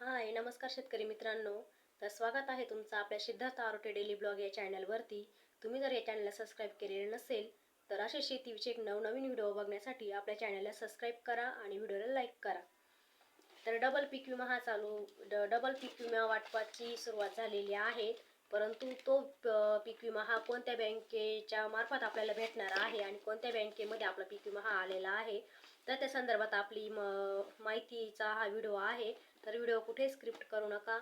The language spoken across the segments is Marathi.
हाय नमस्कार शेतकरी मित्रांनो. तर स्वागत आहे तुमचं आपल्या सिद्धार्थ आरोटे डेली ब्लॉग या चॅनलवरती. तुम्ही जर या चॅनलला सबस्क्राईब केलेले नसेल तर असे शेतीविषयक नवनवीन व्हिडिओ बघण्यासाठी आपल्या चॅनलला सबस्क्राईब करा आणि व्हिडिओला लाईक करा. तर डबल पीक विमा हा चालू ड डबल पीक विमा वाटपाची सुरुवात झालेली आहे. परंतु तो पीक विमा हा कोणत्या बँकेच्या मार्फत आपल्याला भेटणार आहे आणि कोणत्या बँकेमध्ये आपला पीक विमा हा आलेला आहे? तर त्या संदर्भात आपली म माहितीचा हा व्हिडिओ आहे. तर व्हिडिओ कुठे स्क्रिप्ट करू नका?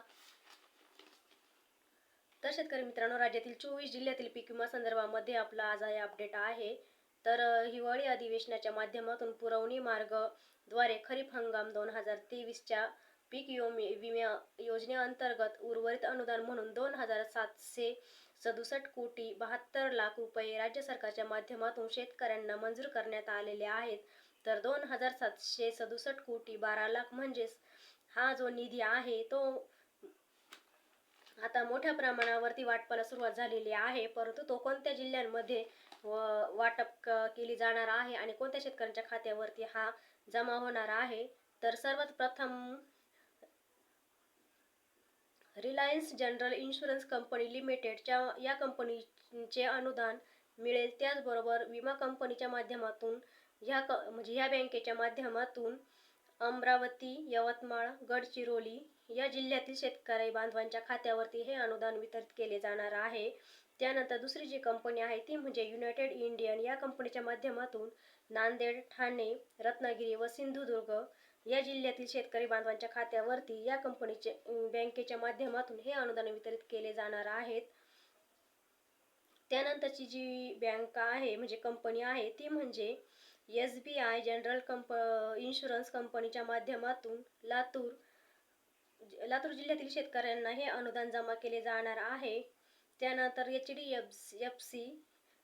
तर शेतकरी मित्रांनो राज्यातील चोवीस जिल्ह्यातील पीक विमा संदर्भामध्ये आपला आज हे अपडेट आहे. तर हिवाळी अधिवेशनाच्या माध्यमातून पुरवणी मार्गद्वारे खरीप हंगाम दोन हजार तेवीसच्या पीक विमे विम्या योजनेअंतर्गत उर्वरित अनुदान म्हणून दोन हजार सातशे सदुसष्ट कोटी बहात्तर लाख रुपये राज्य सरकारच्या माध्यमातून शेतकऱ्यांना मंजूर करण्यात आलेले आहेत. तर दोन हजार सातशे सदुसष्ट कोटी बारा लाख म्हणजेच हा जो निधी आहे तो आता मोठ्या प्रमाणावरती वाटपाला सुरुवात झालेली आहे. परंतु तो कोणत्या जिल्ह्यांमध्ये व- वाटप केली जाणार आहे आणि कोणत्या शेतकऱ्यांच्या खात्यावरती हा जमा होणार आहे? तर सर्वात प्रथम रिलायन्स जनरल इन्शुरन्स कंपनी लिमिटेडच्या या कंपनीचे अनुदान मिळेल. त्याचबरोबर विमा कंपनीच्या माध्यमातून ह्या क म्हणजे ह्या बँकेच्या माध्यमातून अमरावती यवतमाळ गडचिरोली या जिल्ह्यातील शेतकरी बांधवांच्या खात्यावरती हे अनुदान वितरित केले जाणार आहे. त्यानंतर दुसरी जी कंपनी आहे ती म्हणजे युनायटेड इंडियन या कंपनीच्या माध्यमातून नांदेड ठाणे रत्नागिरी व सिंधुदुर्ग या जिल्ह्यातील शेतकरी बांधवांच्या खात्यावरती या कंपनीचे बँकेच्या माध्यमातून हे अनुदान वितरित केले जाणार आहेत. त्यानंतरची जी बँक आहे म्हणजे कंपनी आहे ती म्हणजे एस बी आय जनरल कंप इन्शुरन्स कंपनीच्या माध्यमातून लातूर लातूर जिल्ह्यातील शेतकऱ्यांना हे अनुदान जमा केले जाणार आहे. त्यानंतर H D F F C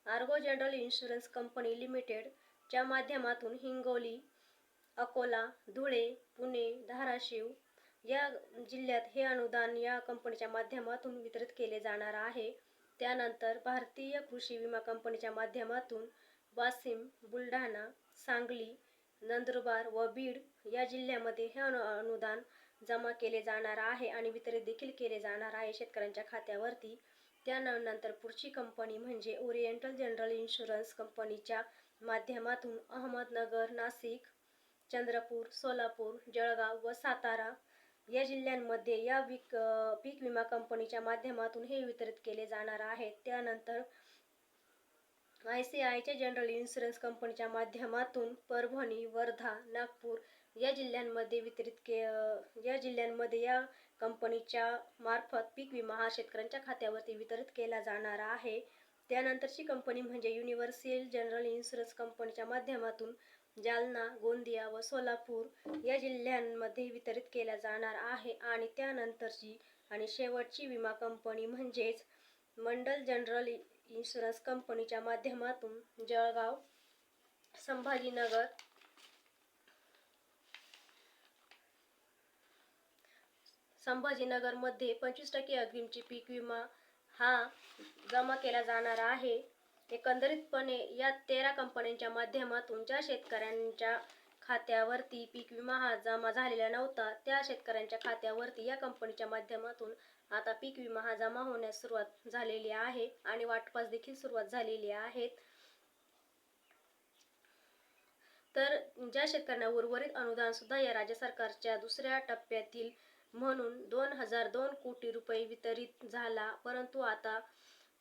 Ergo General Insurance Company लिमिटेडच्या माध्यमातून हिंगोली अकोला धुळे पुणे धाराशिव या जिल्ह्यात हे अनुदान या कंपनीच्या माध्यमातून वितरित केले जाणार आहे. त्यानंतर भारतीय कृषी विमा कंपनीच्या माध्यमातून वाशिम बुलढाणा सांगली नंदुरबार व बीड या जिल्ह्यामध्ये हे अनु अनुदान जमा केले जाणार आहे आणि वितरित देखील केले जाणार आहे शेतकऱ्यांच्या खात्यावरती. त्यानंतर पुढची कंपनी म्हणजे ओरिएंटल जनरल इन्शुरन्स कंपनीच्या माध्यमातून अहमदनगर नाशिक चंद्रपूर सोलापूर जळगाव व सातारा या जिल्ह्यांमध्ये या विक पीक विमा कंपनीच्या माध्यमातून हे वितरित केले जाणार आहे त्यानंतर आय सी आयच्या जनरल इन्शुरन्स कंपनीच्या माध्यमातून परभणी वर्धा नागपूर या जिल्ह्यांमध्ये वितरित के या जिल्ह्यांमध्ये या कंपनीच्या मार्फत पीक विमा हा शेतकऱ्यांच्या खात्यावरती वितरित केला जाणार आहे. त्यानंतरची कंपनी म्हणजे युनिव्हर्सल जनरल इन्शुरन्स कंपनीच्या माध्यमातून जालना गोंदिया व सोलापूर या जिल्ह्यांमध्ये वितरित केला जाणार आहे आणि त्यानंतरची आणि शेवटची विमा कंपनी म्हणजेच मंडल जनरल इन्शुरन्स कंपनीच्या माध्यमातून जळगाव संभाजीनगर संभाजीनगरमध्ये पंचवीस टक्के अग्रिमची पीक विमा हा जमा केला जाणार आहे. एकंदरीतपणे या तेरा कंपन्यांच्या माध्यमातून ज्या शेतकऱ्यांच्या खात्यावरती पीक विमा हा जमा झालेला नव्हता. त्या शेतकऱ्यांच्या खात्यावरती या कंपनीच्या माध्यमातून आता पीक विमा हा जमा होण्यास सुरुवात झालेली आहे आणि वाटपास देखील सुरुवात झालेली आहे. तर ज्या शेतकऱ्यांना उर्वरित अनुदान सुद्धा या राज्य सरकारच्या दुसऱ्या टप्प्यातील म्हणून दोन हजार दोन कोटी रुपये वितरित झाला परंतु आता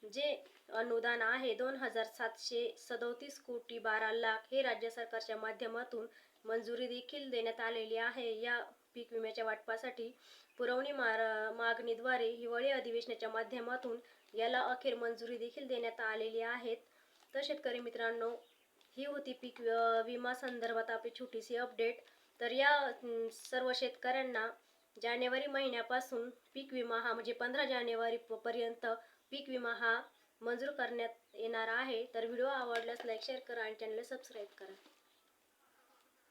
जे अनुदान आहे दोन हजार सातशे सदोतीस कोटी बारा लाख हे राज्य सरकारच्या माध्यमातून मंजुरी देखील देण्यात आलेली आहे. या पीक विम्याच्या वाटपासाठी पुरवणी मागणीद्वारे हिवाळी अधिवेशनाच्या माध्यमातून याला अखेर मंजुरी देखील देण्यात आलेली आहेत तर शेतकरी मित्रांनो ही होती पीक विमा संदर्भात आपली छोटीशी अपडेट तर या सर्व शेतकऱ्यांना जानेवारी महिन्यापासून पीक विमा हा म्हणजे पंधरा जानेवारी पर्यंत पीक विमा हा मंजूर करण्यात येणार आहे. तर व्हिडिओ आवडल्यास लाईक शेअर करा आणि चॅनलला सबस्क्राईब करा.